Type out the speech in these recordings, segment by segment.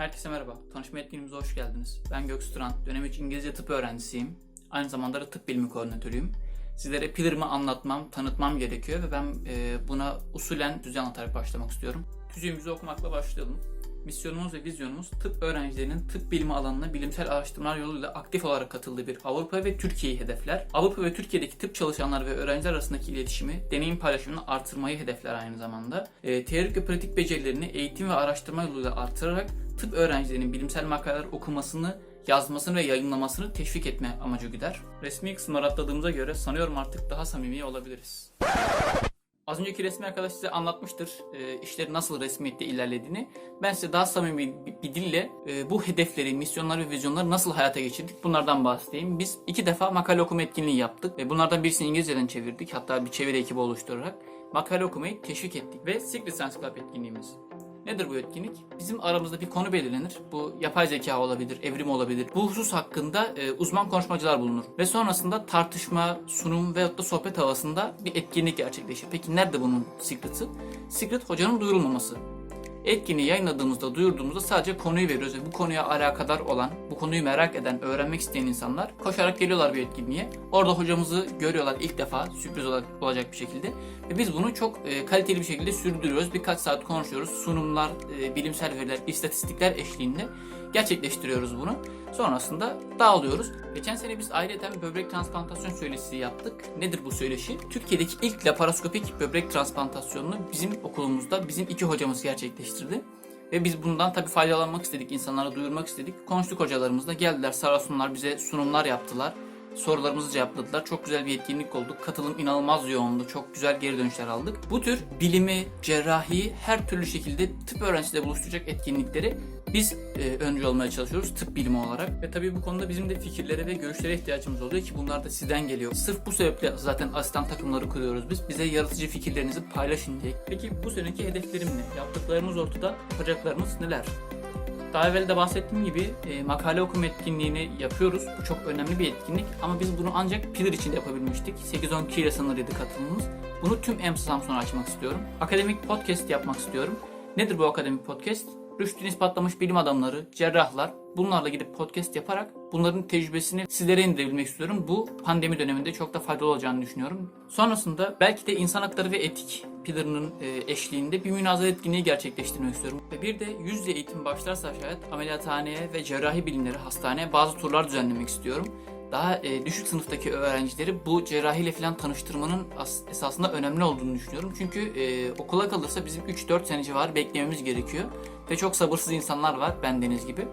Herkese merhaba. Tanışma etkinliğimize hoş geldiniz. Ben Göksu Turan. Dönem 3 İngilizce tıp öğrencisiyim. Aynı zamanda da tıp bilimi koordinatörüyüm. Sizlere piller'ımı anlatmam, tanıtmam gerekiyor ve ben e, buna usulen düzey anlatarak başlamak istiyorum. Tüzüğümüzü okumakla başlayalım. Misyonumuz ve vizyonumuz tıp öğrencilerinin tıp bilimi alanına bilimsel araştırmalar yoluyla aktif olarak katıldığı bir Avrupa ve Türkiye'yi hedefler. Avrupa ve Türkiye'deki tıp çalışanlar ve öğrenciler arasındaki iletişimi, deneyim paylaşımını artırmayı hedefler aynı zamanda. E, teorik ve pratik becerilerini eğitim ve araştırma yoluyla artırarak tıp öğrencilerinin bilimsel makaleler okumasını, yazmasını ve yayınlamasını teşvik etme amacı güder. Resmi kısımları atladığımıza göre sanıyorum artık daha samimi olabiliriz. Az önceki resmi arkadaş size anlatmıştır e, işlerin nasıl resmiyette ilerlediğini. Ben size daha samimi bir, dille e, bu hedefleri, misyonları ve vizyonları nasıl hayata geçirdik bunlardan bahsedeyim. Biz iki defa makale okuma etkinliği yaptık. ve bunlardan birisini İngilizceden çevirdik. Hatta bir çeviri ekibi oluşturarak. Makale okumayı teşvik ettik. Ve Secret Science Club etkinliğimiz. Nedir bu etkinlik? Bizim aramızda bir konu belirlenir. Bu yapay zeka olabilir, evrim olabilir. Bu husus hakkında e, uzman konuşmacılar bulunur. Ve sonrasında tartışma, sunum veyahut da sohbet havasında bir etkinlik gerçekleşir. Peki nerede bunun secret'ı? Secret hocanın duyurulmaması. Etkinliği yayınladığımızda, duyurduğumuzda sadece konuyu veriyoruz ve bu konuya alakadar olan, konuyu merak eden, öğrenmek isteyen insanlar koşarak geliyorlar bir etkinliğe. Orada hocamızı görüyorlar ilk defa sürpriz olacak bir şekilde ve biz bunu çok e, kaliteli bir şekilde sürdürüyoruz. Birkaç saat konuşuyoruz. Sunumlar, e, bilimsel veriler, istatistikler eşliğinde gerçekleştiriyoruz bunu. Sonrasında dağılıyoruz. Geçen sene biz ayrıca böbrek transplantasyon söyleşisi yaptık. Nedir bu söyleşi? Türkiye'deki ilk laparoskopik böbrek transplantasyonunu bizim okulumuzda bizim iki hocamız gerçekleştirdi. Ve biz bundan tabii faydalanmak istedik, insanlara duyurmak istedik. Konuştuk hocalarımızla geldiler sağ olsunlar bize sunumlar yaptılar. Sorularımızı cevapladılar. Çok güzel bir etkinlik oldu. Katılım inanılmaz yoğundu. Çok güzel geri dönüşler aldık. Bu tür bilimi, cerrahiyi her türlü şekilde tıp öğrencisiyle buluşturacak etkinlikleri biz e, öncü olmaya çalışıyoruz tıp bilimi olarak. Ve tabii bu konuda bizim de fikirlere ve görüşlere ihtiyacımız oluyor ki bunlar da sizden geliyor. Sırf bu sebeple zaten asistan takımları kuruyoruz biz. Bize yaratıcı fikirlerinizi paylaşın diye. Peki bu seneki hedeflerim ne? Yaptıklarımız ortada, yapacaklarımız neler? Daha evvel de bahsettiğim gibi e, makale okuma etkinliğini yapıyoruz. Bu çok önemli bir etkinlik ama biz bunu ancak Pillar için de yapabilmiştik. 8-10 kişiyle sınırlıydı katılımımız. Bunu tüm EMS Samsun'a açmak istiyorum. Akademik podcast yapmak istiyorum. Nedir bu akademik podcast? Rüştünü ispatlamış bilim adamları, cerrahlar bunlarla gidip podcast yaparak bunların tecrübesini sizlere indirebilmek istiyorum. Bu pandemi döneminde çok da faydalı olacağını düşünüyorum. Sonrasında belki de insan hakları ve etik pillarının e, eşliğinde bir münazara etkinliği gerçekleştirmek istiyorum. Ve bir de yüz yüze eğitim başlarsa şayet ameliyathaneye ve cerrahi bilimleri hastaneye bazı turlar düzenlemek istiyorum daha e, düşük sınıftaki öğrencileri bu cerrahiyle falan tanıştırmanın as- esasında önemli olduğunu düşünüyorum. Çünkü e, okula kalırsa bizim 3-4 sene civarı beklememiz gerekiyor. Ve çok sabırsız insanlar var bendeniz gibi.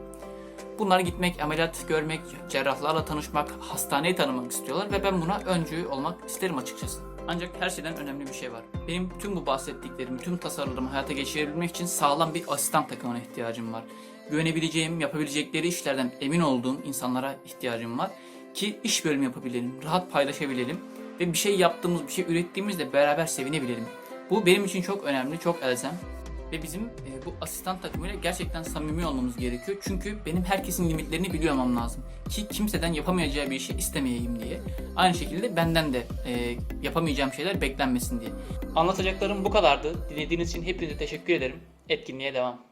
Bunlar gitmek, ameliyat görmek, cerrahlarla tanışmak, hastaneyi tanımak istiyorlar ve ben buna öncü olmak isterim açıkçası. Ancak her şeyden önemli bir şey var. Benim tüm bu bahsettiklerimi, tüm tasarılarımı hayata geçirebilmek için sağlam bir asistan takımına ihtiyacım var. Güvenebileceğim, yapabilecekleri işlerden emin olduğum insanlara ihtiyacım var ki iş bölümü yapabilelim, rahat paylaşabilelim ve bir şey yaptığımız, bir şey ürettiğimizde beraber sevinebilelim. Bu benim için çok önemli, çok elzem ve bizim e, bu asistan takımıyla gerçekten samimi olmamız gerekiyor. Çünkü benim herkesin limitlerini biliyor olmam lazım. Ki kimseden yapamayacağı bir işi istemeyeyim diye. Aynı şekilde benden de e, yapamayacağım şeyler beklenmesin diye. Anlatacaklarım bu kadardı. Dinlediğiniz için hepinize teşekkür ederim. Etkinliğe devam.